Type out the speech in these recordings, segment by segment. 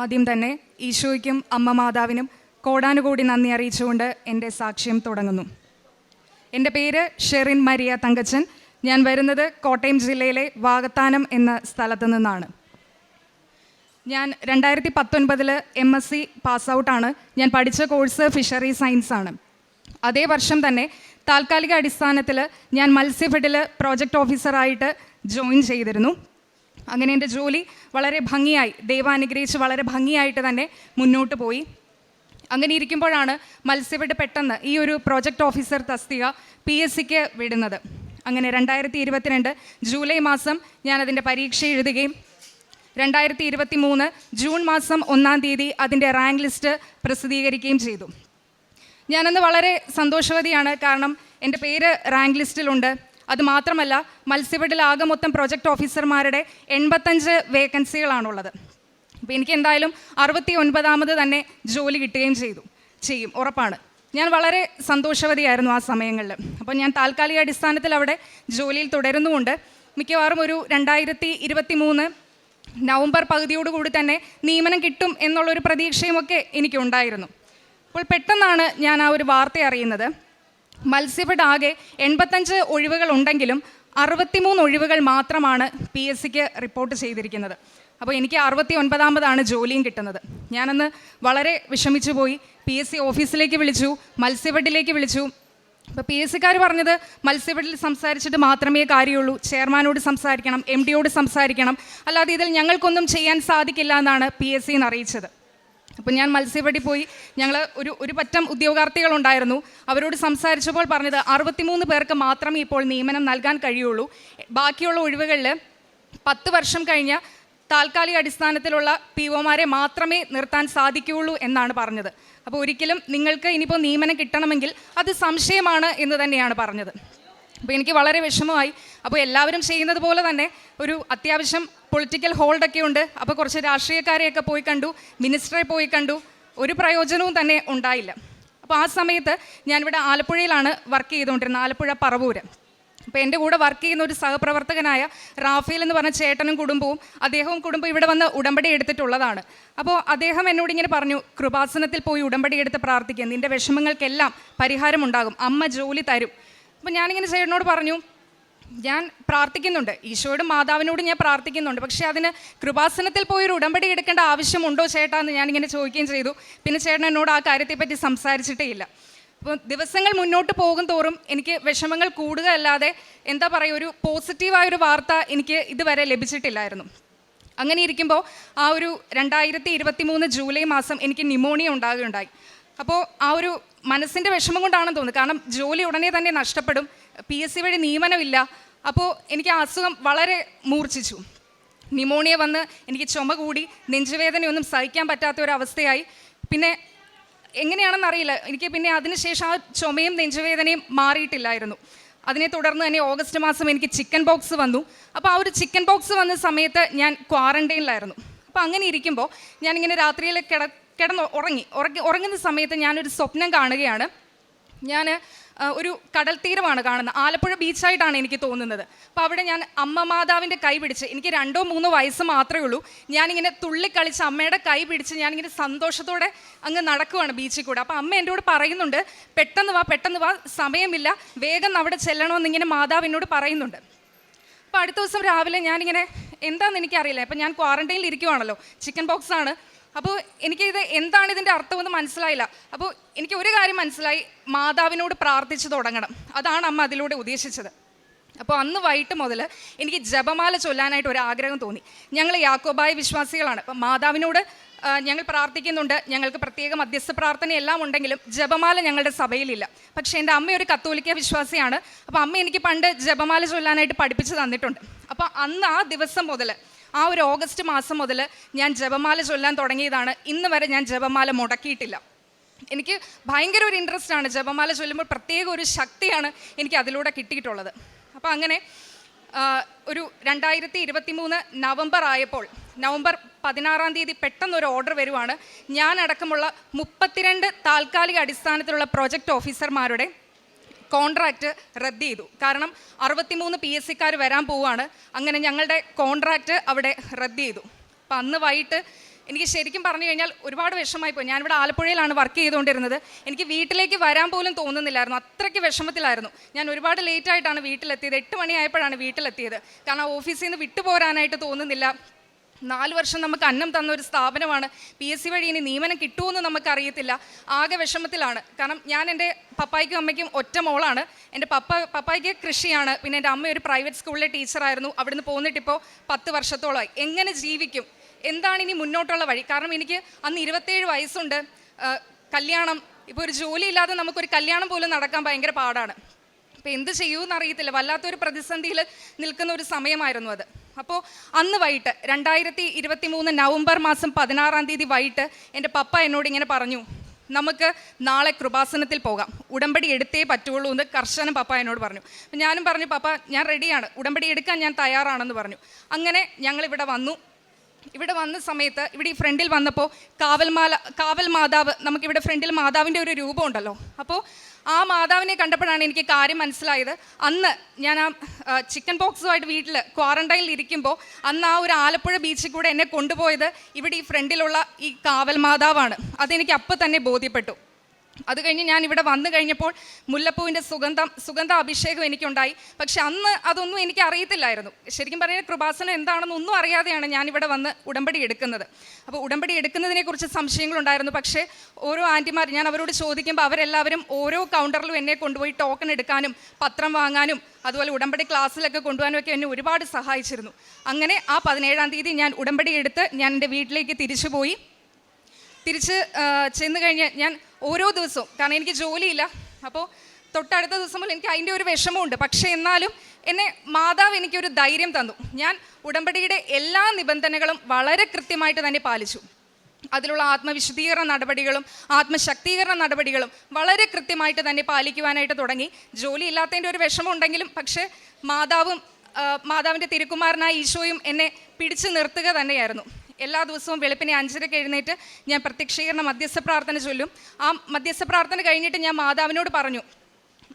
ആദ്യം തന്നെ ഈശോയ്ക്കും അമ്മ മാതാവിനും കോടാനുകൂടി നന്ദി അറിയിച്ചുകൊണ്ട് എന്റെ സാക്ഷ്യം തുടങ്ങുന്നു. എന്റെ പേര് ഷെറിൻ മരിയ തങ്കച്ചൻ. ഞാൻ വരുന്നത് കോട്ടയം ജില്ലയിലെ വാഗത്താനം എന്ന സ്ഥലത്തു നിന്നാണ്. ഞാൻ രണ്ടായിരത്തി പത്തൊൻപതിൽ എം എസ് സി പാസ് ഔട്ടാണ്. ഞാൻ പഠിച്ച കോഴ്സ് ഫിഷറി സയൻസ് ആണ്. അതേ വർഷം തന്നെ താൽക്കാലിക അടിസ്ഥാനത്തിൽ ഞാൻ മത്സ്യഫെഡിൽ പ്രോജക്റ്റ് ഓഫീസറായിട്ട് ജോയിൻ ചെയ്തിരുന്നു. അങ്ങനെ എന്റെ ജോലി വളരെ ഭംഗിയായി ദൈവാനുഗ്രഹിച്ച് വളരെ ഭംഗിയായിട്ട് തന്നെ മുന്നോട്ട് പോയി. അങ്ങനെ ഇരിക്കുമ്പോഴാണ് മത്സ്യഫെഡ് പെട്ടെന്ന് ഈ ഒരു പ്രോജക്റ്റ് ഓഫീസർ തസ്തിക പി എസ് സിക്ക് വിടുന്നത്. അങ്ങനെ രണ്ടായിരത്തി ഇരുപത്തിരണ്ട് ജൂലൈ മാസം ഞാൻ അതിന്റെ പരീക്ഷ എഴുതുകയും രണ്ടായിരത്തി ഇരുപത്തി മൂന്ന് ജൂൺ മാസം ഒന്നാം തീയതി അതിന്റെ റാങ്ക് ലിസ്റ്റ് പ്രസിദ്ധീകരിക്കുകയും ചെയ്തു. ഞാനന്ന് വളരെ സന്തോഷവതിയാണ് കാരണം എന്റെ പേര് റാങ്ക് ലിസ്റ്റിലുണ്ട്. അത് മാത്രമല്ല മത്സ്യഫെഡിൽ ആകെ മൊത്തം പ്രൊജക്ട് ഓഫീസർമാരുടെ എൺപത്തഞ്ച് വേക്കൻസികളാണുള്ളത് അപ്പോൾ എനിക്ക് എന്തായാലും അറുപത്തി ഒൻപതാമത് തന്നെ ജോലി കിട്ടുകയും ചെയ്തു. ചെയ്യും ഉറപ്പാണ്. ഞാൻ വളരെ സന്തോഷവതിയായിരുന്നു ആ സമയങ്ങളിൽ അപ്പോൾ ഞാൻ താൽക്കാലിക അടിസ്ഥാനത്തിൽ അവിടെ ജോലിയിൽ തുടരുന്നുമുണ്ട്. മിക്കവാറും ഒരു രണ്ടായിരത്തി ഇരുപത്തി മൂന്ന് നവംബർ പകുതിയോടുകൂടി തന്നെ നിയമനം കിട്ടും എന്നുള്ളൊരു പ്രതീക്ഷയുമൊക്കെ എനിക്കുണ്ടായിരുന്നു. അപ്പോൾ പെട്ടെന്നാണ് ഞാൻ ആ ഒരു വാർത്ത അറിയുന്നത്. മത്സ്യഫെഡ് ആകെ എൺപത്തഞ്ച് ഒഴിവുകൾ ഉണ്ടെങ്കിലും അറുപത്തിമൂന്ന് ഒഴിവുകൾ മാത്രമാണ് പി എസ് സിക്ക് റിപ്പോർട്ട് ചെയ്തിരിക്കുന്നത്. അപ്പോൾ എനിക്ക് അറുപത്തി ഒൻപതാമതാണ് ജോലിയും കിട്ടുന്നത്. ഞാനന്ന് വളരെ വിഷമിച്ചു പോയി. പി എസ് സി ഓഫീസിലേക്ക് വിളിച്ചു മത്സ്യഫെഡിലേക്ക് വിളിച്ചു. അപ്പോൾ പി എസ് സിക്കാർ പറഞ്ഞത് മത്സ്യഫെഡിൽ സംസാരിച്ചിട്ട് മാത്രമേ കാര്യമുള്ളൂ. ചെയർമാനോട് സംസാരിക്കണം എം ഡിയോട് സംസാരിക്കണം. അല്ലാതെ ഇതിൽ ഞങ്ങൾക്കൊന്നും ചെയ്യാൻ സാധിക്കില്ല എന്നാണ് പി എസ് സിന്ന് അറിയിച്ചത്. അപ്പം ഞാൻ മത്സ്യപ്പെട്ടി പോയി. ഞങ്ങൾ ഒരു ഒരു പറ്റം ഉദ്യോഗാർത്ഥികളുണ്ടായിരുന്നു. അവരോട് സംസാരിച്ചപ്പോൾ പറഞ്ഞത് അറുപത്തിമൂന്ന് പേർക്ക് മാത്രമേ ഇപ്പോൾ നിയമനം നൽകാൻ കഴിയുള്ളൂ. ബാക്കിയുള്ള ഒഴിവുകളിൽ പത്ത് വർഷം കഴിഞ്ഞ താൽക്കാലിക അടിസ്ഥാനത്തിലുള്ള പി ഒമാരെ മാത്രമേ നിർത്താൻ സാധിക്കുകയുള്ളൂ എന്നാണ് പറഞ്ഞത്. അപ്പോൾ ഒരിക്കലും നിങ്ങൾക്ക് ഇനിയിപ്പോൾ നിയമനം കിട്ടണമെങ്കിൽ അത് സംശയമാണ് എന്ന് തന്നെയാണ് പറഞ്ഞത്. അപ്പോൾ എനിക്ക് വളരെ വിഷമമായി. അപ്പോൾ എല്ലാവരും ചെയ്യുന്നത് പോലെ തന്നെ ഒരു അത്യാവശ്യം പൊളിറ്റിക്കൽ ഹോൾഡൊക്കെ ഉണ്ട്. അപ്പോൾ കുറച്ച് രാഷ്ട്രീയക്കാരെയൊക്കെ പോയി കണ്ടു മിനിസ്റ്ററെ പോയി കണ്ടു. ഒരു പ്രയോജനവും തന്നെ ഉണ്ടായില്ല. അപ്പോൾ ആ സമയത്ത് ഞാനിവിടെ ആലപ്പുഴയിലാണ് വർക്ക് ചെയ്തുകൊണ്ടിരുന്നത് ആലപ്പുഴ പറവൂര്. അപ്പോൾ എന്റെ കൂടെ വർക്ക് ചെയ്യുന്ന ഒരു സഹപ്രവർത്തകനായ റാഫേൽ എന്ന് പറഞ്ഞ ചേട്ടനും കുടുംബവും അദ്ദേഹവും കുടുംബം ഇവിടെ വന്ന് ഉടമ്പടി എടുത്തിട്ടുള്ളതാണ്. അപ്പോൾ അദ്ദേഹം എന്നോട് ഇങ്ങനെ പറഞ്ഞു കൃപാസനത്തിൽ പോയി ഉടമ്പടി എടുത്ത് പ്രാർത്ഥിക്കുക നിന്റെ വിഷമങ്ങൾക്കെല്ലാം പരിഹാരമുണ്ടാകും. അമ്മ ജോലി തരും. അപ്പോൾ ഞാനിങ്ങനെ ചേട്ടനോട് പറഞ്ഞു ഞാൻ പ്രാർത്ഥിക്കുന്നുണ്ട്. ഈശോയോടും മാതാവിനോടും ഞാൻ പ്രാർത്ഥിക്കുന്നുണ്ട്. പക്ഷേ അതിന് കൃപാസനത്തിൽ പോയി ഒരു ഉടമ്പടി എടുക്കേണ്ട ആവശ്യമുണ്ടോ ചേട്ടാ? എന്ന് ഞാനിങ്ങനെ ചോദിക്കുകയും ചെയ്തു. പിന്നെ ചേട്ടൻ എന്നോട് ആ കാര്യത്തെപ്പറ്റി സംസാരിച്ചിട്ടേ ഇല്ല. അപ്പോൾ ദിവസങ്ങൾ മുന്നോട്ട് പോകും തോറും എനിക്ക് വിഷമങ്ങൾ കൂടുക അല്ലാതെ എന്താ പറയുക ഒരു പോസിറ്റീവായൊരു വാർത്ത എനിക്ക് ഇതുവരെ ലഭിച്ചിട്ടില്ലായിരുന്നു. അങ്ങനെ ഇരിക്കുമ്പോൾ ആ ഒരു രണ്ടായിരത്തി ഇരുപത്തി മൂന്ന് ജൂലൈ മാസം എനിക്ക് നിമോണിയ ഉണ്ടാകുകയുണ്ടായി. അപ്പോൾ ആ ഒരു മനസ്സിന്റെ വിഷമം കൊണ്ടാണെന്ന് തോന്നുന്നു. കാരണം ജോലി ഉടനെ തന്നെ നഷ്ടപ്പെടും. പി എസ് സി വഴി നിയമനമില്ല. അപ്പോൾ എനിക്ക് ആ അസുഖം വളരെ മൂർച്ഛിച്ചു. നിമോണിയ വന്ന് എനിക്ക് ചുമ കൂടി നെഞ്ചുവേദനയൊന്നും സഹിക്കാൻ പറ്റാത്ത ഒരു അവസ്ഥയായി. പിന്നെ എങ്ങനെയാണെന്ന് അറിയില്ല. എനിക്ക് പിന്നെ അതിനുശേഷം ആ ചുമയും നെഞ്ചുവേദനയും മാറിയിട്ടില്ലായിരുന്നു. അതിനെ തുടർന്ന് തന്നെ ഓഗസ്റ്റ് മാസം എനിക്ക് ചിക്കൻ ബോക്സ് വന്നു. അപ്പോൾ ആ ഒരു ചിക്കൻ ബോക്സ് വന്ന സമയത്ത് ഞാൻ ക്വാറന്റൈനിലായിരുന്നു അപ്പോൾ അങ്ങനെ ഇരിക്കുമ്പോൾ ഞാനിങ്ങനെ രാത്രിയിൽ കിട കിടന്ന് ഉറങ്ങി. ഉറങ്ങി ഉറങ്ങുന്ന സമയത്ത് ഞാനൊരു സ്വപ്നം കാണുകയാണ്. ഞാൻ ഒരു കടൽ തീരമാണ് കാണുന്നത്. ആലപ്പുഴ ബീച്ചായിട്ടാണ് എനിക്ക് തോന്നുന്നത്. അപ്പോൾ അവിടെ ഞാൻ അമ്മ മാതാവിന്റെ കൈ പിടിച്ച് എനിക്ക് രണ്ടോ മൂന്നോ വയസ്സ് മാത്രമേ ഉള്ളൂ. ഞാനിങ്ങനെ തുള്ളിക്കളിച്ച് അമ്മയുടെ കൈ പിടിച്ച് ഞാനിങ്ങനെ സന്തോഷത്തോടെ അങ്ങ് നടക്കുവാണ് ബീച്ചിൽ കൂടെ. അപ്പോൾ അമ്മ എന്നോട് പറയുന്നുണ്ട് പെട്ടെന്ന് വാ പെട്ടെന്ന് വാ സമയമില്ല. വേഗം അവിടെ ചെല്ലണമെന്ന് ഇങ്ങനെ മാതാവ് എന്നോട് പറയുന്നുണ്ട്. അപ്പോൾ അടുത്ത ദിവസം രാവിലെ ഞാനിങ്ങനെ എന്താണെന്ന് എനിക്കറിയില്ല. ഇപ്പം ഞാൻ ക്വാറന്റൈനിൽ ഇരിക്കുവാണല്ലോ. ചിക്കൻ ബോക്സ് ആണ് അപ്പോൾ എനിക്കിത് എന്താണ് ഇതിന്റെ അർത്ഥമെന്ന് മനസ്സിലായില്ല. അപ്പോൾ എനിക്ക് ഒരു കാര്യം മനസ്സിലായി. മാതാവിനോട് പ്രാർത്ഥിച്ചു തുടങ്ങണം. അതാണ് അമ്മ അതിലൂടെ ഉദ്ദേശിച്ചത്. അപ്പോൾ അന്ന് വൈകിട്ട് മുതൽ എനിക്ക് ജപമാല ചൊല്ലാനായിട്ട് ഒരു ആഗ്രഹം തോന്നി. ഞങ്ങൾ യാക്കോബായ വിശ്വാസികളാണ്. അപ്പോൾ മാതാവിനോട് ഞങ്ങൾ പ്രാർത്ഥിക്കുന്നുണ്ട്. ഞങ്ങൾക്ക് പ്രത്യേക മധ്യസ്ഥ പ്രാർത്ഥന എല്ലാം ഉണ്ടെങ്കിലും ജപമാല ഞങ്ങളുടെ സഭയിലില്ല. പക്ഷേ എന്റെ അമ്മ ഒരു കത്തോലിക്ക വിശ്വാസിയാണ്. അപ്പോൾ അമ്മ എനിക്ക് പണ്ട് ജപമാല ചൊല്ലാനായിട്ട് പഠിപ്പിച്ച് തന്നിട്ടുണ്ട്. അപ്പോൾ അന്ന് ആ ദിവസം മുതൽ ആ ഒരു ഓഗസ്റ്റ് മാസം മുതൽ ഞാൻ ജപമാല ചൊല്ലാൻ തുടങ്ങിയതാണ്. ഇന്ന് വരെ ഞാൻ ജപമാല മുടക്കിയിട്ടില്ല. എനിക്ക് ഭയങ്കര ഒരു ഇൻട്രസ്റ്റ് ആണ് ജപമാല ചൊല്ലുമ്പോൾ പ്രത്യേക ഒരു ശക്തിയാണ് എനിക്ക് അതിലൂടെ കിട്ടിയിട്ടുള്ളത്. അപ്പോൾ അങ്ങനെ ഒരു രണ്ടായിരത്തി ഇരുപത്തി മൂന്ന് നവംബർ ആയപ്പോൾ നവംബർ പതിനാറാം തീയതി പെട്ടെന്ന് ഒരു ഓർഡർ വരുവാണ്. ഞാൻ അടക്കമുള്ള മുപ്പത്തിരണ്ട് താൽക്കാലിക അടിസ്ഥാനത്തിലുള്ള പ്രോജക്റ്റ് ഓഫീസർമാരുടെ കോൺട്രാക്റ്റ് റദ്ദ് ചെയ്തു. കാരണം അറുപത്തിമൂന്ന് പി എസ് സിക്കാർ വരാൻ പോവുകയാണ്. അങ്ങനെ ഞങ്ങളുടെ കോൺട്രാക്റ്റ് അവിടെ റദ്ദ് ചെയ്തു. അപ്പം അന്ന് വൈകിട്ട് എനിക്ക് ശരിക്കും പറഞ്ഞു കഴിഞ്ഞാൽ ഒരുപാട് വിഷമമായി പോയി. ഞാനിവിടെ ആലപ്പുഴയിലാണ് വർക്ക് ചെയ്തുകൊണ്ടിരുന്നത്. എനിക്ക് വീട്ടിലേക്ക് വരാൻ പോലും തോന്നുന്നില്ലായിരുന്നു. അത്രയ്ക്ക് വിഷമത്തിലായിരുന്നു. ഞാൻ ഒരുപാട് ലേറ്റായിട്ടാണ് വീട്ടിലെത്തിയത്. എട്ട് മണിയായപ്പോഴാണ് വീട്ടിലെത്തിയത്. കാരണം ഓഫീസിൽ നിന്ന് വിട്ടുപോരാനായിട്ട് തോന്നുന്നില്ല. നാല് വർഷം നമുക്ക് അന്നം തന്ന ഒരു സ്ഥാപനമാണ്. പി എസ് സി വഴി ഇനി നിയമനം കിട്ടുമെന്ന് നമുക്കറിയത്തില്ല. ആകെ വിഷമത്തിലാണ്. കാരണം ഞാൻ എന്റെ പപ്പായ്ക്കും അമ്മയ്ക്കും ഒറ്റ മോളാണ്. എന്റെ പപ്പ പപ്പായ്ക്ക് കൃഷിയാണ്. പിന്നെ എന്റെ അമ്മ ഒരു പ്രൈവറ്റ് സ്കൂളിലെ ടീച്ചറായിരുന്നു അവിടുന്ന് പോന്നിട്ടിപ്പോൾ പത്ത് വർഷത്തോളമായി. എങ്ങനെ ജീവിക്കും? എന്താണ് ഇനി മുന്നോട്ടുള്ള വഴി? കാരണം എനിക്ക് അന്ന് ഇരുപത്തേഴ് വയസ്സുണ്ട്. കല്യാണം. ഇപ്പോൾ ഒരു ജോലി ഇല്ലാതെ നമുക്കൊരു കല്യാണം പോലും നടക്കാൻ ഭയങ്കര പാടാണ്. അപ്പോൾ എന്ത് ചെയ്യുമെന്ന് അറിയത്തില്ല വല്ലാത്തൊരു പ്രതിസന്ധിയിൽ നിൽക്കുന്ന ഒരു സമയമായിരുന്നു അത്. അപ്പോൾ അന്ന് വൈകിട്ട് രണ്ടായിരത്തി ഇരുപത്തി മൂന്ന് നവംബർ മാസം പതിനാറാം തീയതി വൈകിട്ട് എന്റെ പപ്പ എന്നോട് ഇങ്ങനെ പറഞ്ഞു നമുക്ക് നാളെ കൃപാസനത്തിൽ പോകാം. ഉടമ്പടി എടുത്തേ പറ്റുള്ളൂ എന്ന് കർശനം പപ്പ എന്നോട് പറഞ്ഞു. ഞാനും പറഞ്ഞു പപ്പ ഞാൻ റെഡിയാണ് ഉടമ്പടി എടുക്കാൻ ഞാൻ തയ്യാറാണെന്ന് പറഞ്ഞു. അങ്ങനെ ഞങ്ങളിവിടെ വന്നു. ഇവിടെ വന്ന സമയത്ത് ഇവിടെ ഈ ഫ്രണ്ടിൽ വന്നപ്പോൾ കാവൽമാല കാവൽ മാതാവ് നമുക്കിവിടെ ഫ്രണ്ടിൽ മാതാവിന്റെ ഒരു രൂപമുണ്ടല്ലോ അപ്പോൾ ആ മാതാവിനെ കണ്ടപ്പോഴാണ് എനിക്ക് കാര്യം മനസ്സിലായത്. അന്ന് ഞാൻ ആ ചിക്കൻ ബോക്സുമായിട്ട് വീട്ടിൽ ക്വാറന്റൈനിൽ ഇരിക്കുമ്പോൾ അന്ന് ആ ഒരു ആലപ്പുഴ ബീച്ചിൽ കൂടെ എന്നെ കൊണ്ടുപോയത് ഇവിടെ ഈ ഫ്രണ്ടിലുള്ള ഈ കാവൽ മാതാവാണ്. അതെനിക്ക് അപ്പം തന്നെ ബോധ്യപ്പെട്ടു. അത് കഴിഞ്ഞ് ഞാൻ ഇവിടെ വന്നു കഴിഞ്ഞപ്പോൾ മുല്ലപ്പൂവിന്റെ സുഗന്ധം സുഗന്ധ അഭിഷേകം എനിക്കുണ്ടായി. പക്ഷെ അന്ന് അതൊന്നും എനിക്ക് അറിയത്തില്ലായിരുന്നു. ശരിക്കും പറഞ്ഞാൽ കൃപാസനം എന്താണെന്ന് ഒന്നും അറിയാതെയാണ് ഞാൻ ഇവിടെ വന്ന് ഉടമ്പടി എടുക്കുന്നത്. അപ്പോൾ ഉടമ്പടി എടുക്കുന്നതിനെക്കുറിച്ച് സംശയങ്ങളുണ്ടായിരുന്നു. പക്ഷേ ഓരോ ആന്റിമാർ ഞാൻ അവരോട് ചോദിക്കുമ്പോൾ അവരെല്ലാവരും ഓരോ കൗണ്ടറിലും എന്നെ കൊണ്ടുപോയി ടോക്കൺ എടുക്കാനും പത്രം വാങ്ങാനും അതുപോലെ ഉടമ്പടി ക്ലാസ്സിലൊക്കെ കൊണ്ടുപോകാനും ഒക്കെ എന്നെ ഒരുപാട് സഹായിച്ചിരുന്നു. അങ്ങനെ ആ പതിനേഴാം തീയതി ഞാൻ ഉടമ്പടി എടുത്ത് ഞാൻ എന്റെ വീട്ടിലേക്ക് തിരിച്ച് ആ, ചെന്ന് കഴിഞ്ഞ് ഞാൻ ഓരോ ദിവസവും. കാരണം എനിക്ക് ജോലിയില്ല. അപ്പോൾ തൊട്ടടുത്ത ദിവസം മുതൽ എനിക്ക് അതിന്റെ ഒരു വിഷമമുണ്ട്. പക്ഷേ എന്നാലും എന്നെ മാതാവ് എനിക്കൊരു ധൈര്യം തന്നു. ഞാൻ ഉടമ്പടിയുടെ എല്ലാ നിബന്ധനകളും വളരെ കൃത്യമായിട്ട് തന്നെ പാലിച്ചു. അതിലുള്ള ആത്മവിശുദ്ധീകരണ നടപടികളും ആത്മശക്തീകരണ നടപടികളും വളരെ കൃത്യമായിട്ട് തന്നെ പാലിക്കുവാനായിട്ട് തുടങ്ങി. ജോലി ഇല്ലാത്തതിന്റെ ഒരു വിഷമം ഉണ്ടെങ്കിലും പക്ഷേ മാതാവും മാതാവിന്റെ തിരുക്കുമാരനായ ഈശോയും എന്നെ പിടിച്ചു നിർത്തുക തന്നെയായിരുന്നു. എല്ലാ ദിവസവും വെളുപ്പിനെ അഞ്ചരയ്ക്ക് എഴുന്നേറ്റ് ഞാൻ പ്രത്യക്ഷീകരണ മധ്യസ്ഥ പ്രാർത്ഥന ചൊല്ലും. ആ മധ്യസ്ഥ പ്രാർത്ഥന കഴിഞ്ഞിട്ട് ഞാൻ മാതാവിനോട് പറഞ്ഞു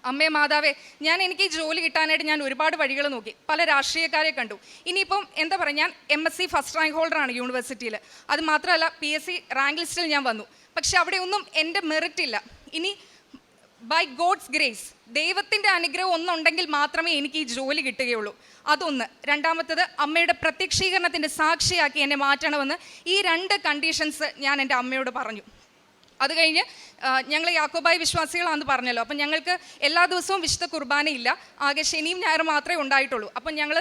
അമ്മേ മാതാവേ ഞാൻ എനിക്ക് ജോലി കിട്ടാനായിട്ട് ഞാൻ ഒരുപാട് വഴികൾ നോക്കി. പല രാഷ്ട്രീയക്കാരെ കണ്ടു. ഇനിയിപ്പം എന്താ പറയുക ഞാൻ M S C first rank ഹോൾഡറാണ് യൂണിവേഴ്സിറ്റിയിൽ അത് മാത്രമല്ല പി എസ് സി റാങ്ക് ലിസ്റ്റിൽ ഞാൻ വന്നു. പക്ഷെ അവിടെ ഒന്നും എന്റെ മെറിറ്റ് ഇല്ല. ഇനി ബൈ ഗോഡ്സ് ഗ്രേസ് ദൈവത്തിന്റെ അനുഗ്രഹം ഒന്നുണ്ടെങ്കിൽ മാത്രമേ എനിക്ക് ഈ ജോലി കിട്ടുകയുള്ളൂ. അതൊന്ന്. രണ്ടാമത്തത് അമ്മയുടെ പ്രത്യക്ഷീകരണത്തിന്റെ സാക്ഷിയാക്കി എന്നെ മാറ്റണമെന്ന് ഈ രണ്ട് കണ്ടീഷൻസ് ഞാൻ എന്റെ അമ്മയോട് പറഞ്ഞു. അത് കഴിഞ്ഞ് ഞങ്ങൾ യാക്കോബായി വിശ്വാസികളാണെന്ന് പറഞ്ഞല്ലോ. അപ്പം ഞങ്ങൾക്ക് എല്ലാ ദിവസവും വിശുദ്ധ കുർബാനയില്ല. ആകെ ശനിയും ഞായറും മാത്രമേ ഉണ്ടായിട്ടുള്ളൂ. അപ്പം ഞങ്ങൾ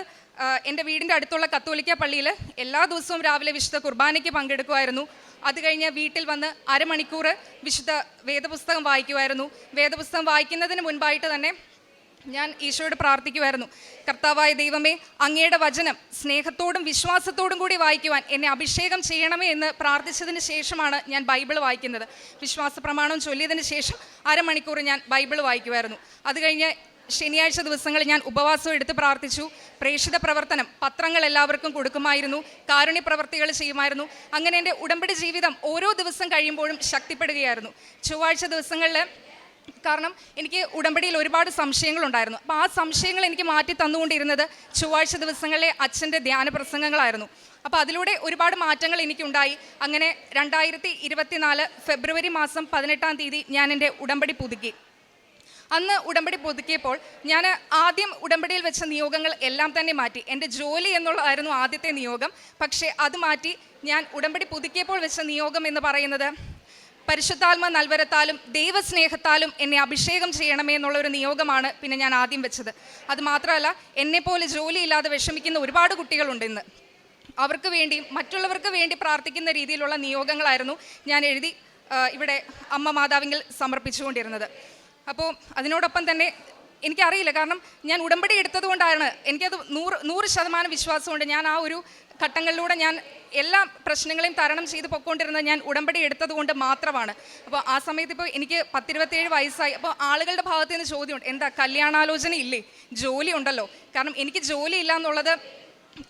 എന്റെ വീടിന്റെ അടുത്തുള്ള കത്തോലിക്ക പള്ളിയിൽ എല്ലാ ദിവസവും രാവിലെ വിശുദ്ധ കുർബാനയ്ക്ക് പങ്കെടുക്കുമായിരുന്നു. അത് കഴിഞ്ഞ് വീട്ടിൽ വന്ന് അരമണിക്കൂർ വിശുദ്ധ വേദപുസ്തകം വായിക്കുമായിരുന്നു. വേദപുസ്തകം വായിക്കുന്നതിന് മുൻപായിട്ട് തന്നെ ഞാൻ ഈശോയോട് പ്രാർത്ഥിക്കുമായിരുന്നു. കർത്താവായ ദൈവമേ അങ്ങയുടെ വചനം സ്നേഹത്തോടും വിശ്വാസത്തോടും കൂടി വായിക്കുവാൻ എന്നെ അഭിഷേകം ചെയ്യണമേ എന്ന് പ്രാർത്ഥിച്ചതിന് ശേഷമാണ് ഞാൻ ബൈബിൾ വായിക്കുന്നത്. വിശ്വാസ പ്രമാണം ചൊല്ലിയതിന് ശേഷം അരമണിക്കൂർ ഞാൻ ബൈബിൾ വായിക്കുമായിരുന്നു. അത് കഴിഞ്ഞ് ശനിയാഴ്ച ദിവസങ്ങളിൽ ഞാൻ ഉപവാസം എടുത്ത് പ്രാർത്ഥിച്ചു. പ്രേക്ഷിത പ്രവർത്തനം പത്രങ്ങൾ എല്ലാവർക്കും കൊടുക്കുമായിരുന്നു. കാരുണ്യ പ്രവർത്തികൾ ചെയ്യുമായിരുന്നു. അങ്ങനെ എന്റെ ഉടമ്പടി ജീവിതം ഓരോ ദിവസം കഴിയുമ്പോഴും ശക്തിപ്പെടുകയായിരുന്നു. ചൊവ്വാഴ്ച ദിവസങ്ങളിൽ കാരണം എനിക്ക് ഉടമ്പടിയിൽ ഒരുപാട് സംശയങ്ങളുണ്ടായിരുന്നു. അപ്പോൾ ആ സംശയങ്ങൾ എനിക്ക് മാറ്റി തന്നുകൊണ്ടിരുന്നത് ചൊവ്വാഴ്ച ദിവസങ്ങളിലെ അച്ഛന്റെ ധ്യാന പ്രസംഗങ്ങളായിരുന്നു. അപ്പോൾ അതിലൂടെ ഒരുപാട് മാറ്റങ്ങൾ എനിക്കുണ്ടായി. അങ്ങനെ രണ്ടായിരത്തി ഫെബ്രുവരി മാസം പതിനെട്ടാം തീയതി ഞാൻ എന്റെ ഉടമ്പടി പുതുക്കി. അന്ന് ഉടമ്പടി പുതുക്കിയപ്പോൾ ഞാൻ ആദ്യം ഉടമ്പടിയിൽ വെച്ച നിയോഗങ്ങൾ എല്ലാം തന്നെ മാറ്റി. എന്റെ ജോലി എന്നുള്ളതായിരുന്നു ആദ്യത്തെ നിയോഗം. പക്ഷേ അത് മാറ്റി ഞാൻ ഉടമ്പടി പുതുക്കിയപ്പോൾ വെച്ച നിയോഗം എന്ന് പറയുന്നത് പരിശുദ്ധാത്മ നൽവരത്താലും ദൈവസ്നേഹത്താലും എന്നെ അഭിഷേകം ചെയ്യണമേ എന്നുള്ള ഒരു നിയോഗമാണ് പിന്നെ ഞാൻ ആദ്യം വെച്ചത്. അത് മാത്രമല്ല എന്നെപ്പോലെ ജോലിയില്ലാതെ വിഷമിക്കുന്ന ഒരുപാട് കുട്ടികളുണ്ട് ഇന്ന്. അവർക്ക് വേണ്ടി മറ്റുള്ളവർക്ക് വേണ്ടി പ്രാർത്ഥിക്കുന്ന രീതിയിലുള്ള നിയോഗങ്ങളായിരുന്നു ഞാൻ എഴുതി ഇവിടെ അമ്മ മാതാവിങ്കിൽ സമർപ്പിച്ചുകൊണ്ടിരുന്നത്. അപ്പോൾ അതിനോടൊപ്പം തന്നെ എനിക്കറിയില്ല. കാരണം ഞാൻ ഉടമ്പടി എടുത്തത് കൊണ്ടാണ് എനിക്കത് നൂറ് നൂറ് ശതമാനം വിശ്വാസമുണ്ട് ഞാൻ ആ ഒരു ഘട്ടങ്ങളിലൂടെ ഞാൻ എല്ലാ പ്രശ്നങ്ങളെയും തരണം ചെയ്ത് പൊയ്ക്കൊണ്ടിരുന്നത് ഞാൻ ഉടമ്പടി എടുത്തത് കൊണ്ട് മാത്രമാണ്. അപ്പോൾ ആ സമയത്ത് ഇപ്പോൾ എനിക്ക് പത്തിരുപത്തേഴ് വയസ്സായി. അപ്പോൾ ആളുകളുടെ ഭാഗത്ത് നിന്ന് ചോദ്യമുണ്ട്. എന്താ കല്യാണാലോചന ഇല്ലേ? ജോലി ഉണ്ടല്ലോ. കാരണം എനിക്ക് ജോലി ഇല്ല എന്നുള്ളത്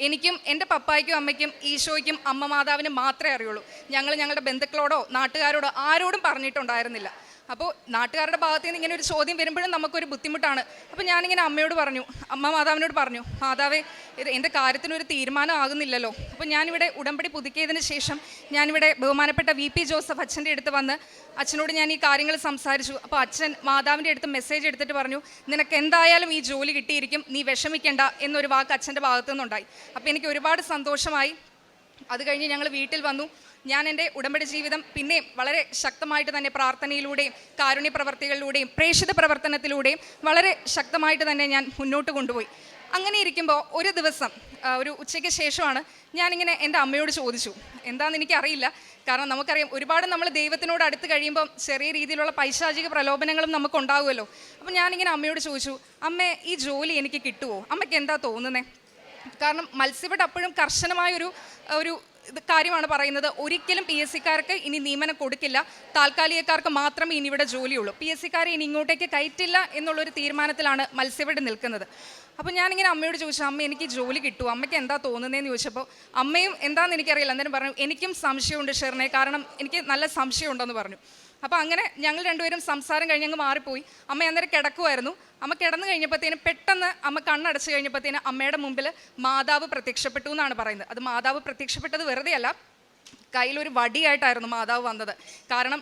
എനിക്കും എന്റെ പപ്പായ്ക്കും അമ്മയ്ക്കും ഈശോയ്ക്കും അമ്മ മാതാവിനും മാത്രമേ അറിയുള്ളൂ. ഞങ്ങൾ ഞങ്ങളുടെ ബന്ധുക്കളോടോ നാട്ടുകാരോടോ ആരോടും പറഞ്ഞിട്ടുണ്ടായിരുന്നില്ല. അപ്പോൾ നാട്ടുകാരുടെ ഭാഗത്തു നിന്ന് ഇങ്ങനെ ഒരു ചോദ്യം വരുമ്പോഴും നമുക്കൊരു ബുദ്ധിമുട്ടാണ്. അപ്പോൾ ഞാനിങ്ങനെ അമ്മയോട് പറഞ്ഞു. അമ്മ മാതാവിനോട് പറഞ്ഞു മാതാവേ ഇത് എന്റെ കാര്യത്തിനൊരു തീരുമാനം ആകുന്നില്ലല്ലോ. അപ്പോൾ ഞാനിവിടെ ഉടമ്പടി പുതുക്കിയതിന് ശേഷം ഞാനിവിടെ ബഹുമാനപ്പെട്ട വി പി ജോസഫ് അച്ഛന്റെ അടുത്ത് വന്ന് അച്ഛനോട് ഞാൻ ഈ കാര്യങ്ങൾ സംസാരിച്ചു. അപ്പോൾ അച്ഛൻ മാതാവിന്റെ അടുത്ത് മെസ്സേജ് എടുത്തിട്ട് പറഞ്ഞു നിനക്ക് എന്തായാലും ഈ ജോലി കിട്ടിയിരിക്കും നീ വിഷമിക്കേണ്ട എന്നൊരു വാക്ക് അച്ഛന്റെ ഭാഗത്തു നിന്നുണ്ടായി അപ്പോൾ എനിക്ക് ഒരുപാട് സന്തോഷമായി. അത് കഴിഞ്ഞ് ഞങ്ങൾ വീട്ടിൽ വന്നു. ഞാൻ എന്റെ ഉടമ്പടി ജീവിതം പിന്നെയും വളരെ ശക്തമായിട്ട് തന്നെ പ്രാർത്ഥനയിലൂടെയും കാരുണ്യ പ്രവർത്തികളിലൂടെയും പ്രേക്ഷിത പ്രവർത്തനത്തിലൂടെയും വളരെ ശക്തമായിട്ട് തന്നെ ഞാൻ മുന്നോട്ട് കൊണ്ടുപോയി. അങ്ങനെ ഇരിക്കുമ്പോൾ ഒരു ദിവസം ഒരു ഉച്ചയ്ക്ക് ശേഷമാണ് ഞാനിങ്ങനെ എന്റെ അമ്മയോട് ചോദിച്ചു. എന്താണെന്ന് എനിക്കറിയില്ല. കാരണം നമുക്കറിയാം ഒരുപാട് നമ്മൾ ദൈവത്തിനോട് അടുത്ത് കഴിയുമ്പോൾ ചെറിയ രീതിയിലുള്ള പൈശാചിക പ്രലോഭനങ്ങളും നമുക്ക് ഉണ്ടാകുമല്ലോ അപ്പം ഞാനിങ്ങനെ അമ്മയോട് ചോദിച്ചു അമ്മേ ഈ ജോലി എനിക്ക് കിട്ടുമോ അമ്മയ്ക്ക് എന്താ തോന്നുന്നത് കാരണം മത്സ്യബട്ട് അപ്പോഴും കർശനമായൊരു ഒരു കാര്യമാണ് പറയുന്നത്. ഒരിക്കലും പി എസ് സിക്കാർക്ക് ഇനി നിയമനം കൊടുക്കില്ല. താൽക്കാലികക്കാർക്ക് മാത്രമേ ഇനി ഇവിടെ ജോലിയുള്ളൂ. പി എസ് സിക്കാരെ ഇനി ഇങ്ങോട്ടേക്ക് കയറ്റില്ല എന്നുള്ളൊരു തീരുമാനത്തിലാണ് മത്സ്യബഡ് നിൽക്കുന്നത്. അപ്പോൾ ഞാനിങ്ങനെ അമ്മയോട് ചോദിച്ചു അമ്മ എനിക്ക് ജോലി കിട്ടുമോ അമ്മയ്ക്ക് എന്താ തോന്നുന്നതെന്ന് ചോദിച്ചപ്പോൾ അമ്മയും എന്താണെന്ന് എനിക്കറിയില്ല. അന്നേരം പറഞ്ഞു എനിക്കും സംശയമുണ്ട് ഷെറിനെ. കാരണം എനിക്ക് നല്ല സംശയമുണ്ടെന്ന് പറഞ്ഞു. അപ്പോൾ അങ്ങനെ ഞങ്ങൾ രണ്ടുപേരും സംസാരം കഴിഞ്ഞ് അങ്ങ് മാറിപ്പോയി. അമ്മ അന്നേരം കിടക്കുമായിരുന്നു അമ്മ കിടന്നു കഴിഞ്ഞപ്പോഴത്തേനും പെട്ടെന്ന് അമ്മ കണ്ണടച്ച് കഴിഞ്ഞപ്പോഴത്തേനും അമ്മയുടെ മുമ്പിൽ മാതാവ് പ്രത്യക്ഷപ്പെട്ടു എന്നാണ് പറയുന്നത്. അത് മാതാവ് പ്രത്യക്ഷപ്പെട്ടത് വെറുതെയല്ല കയ്യിലൊരു വടിയായിട്ടായിരുന്നു മാതാവ് വന്നത്. കാരണം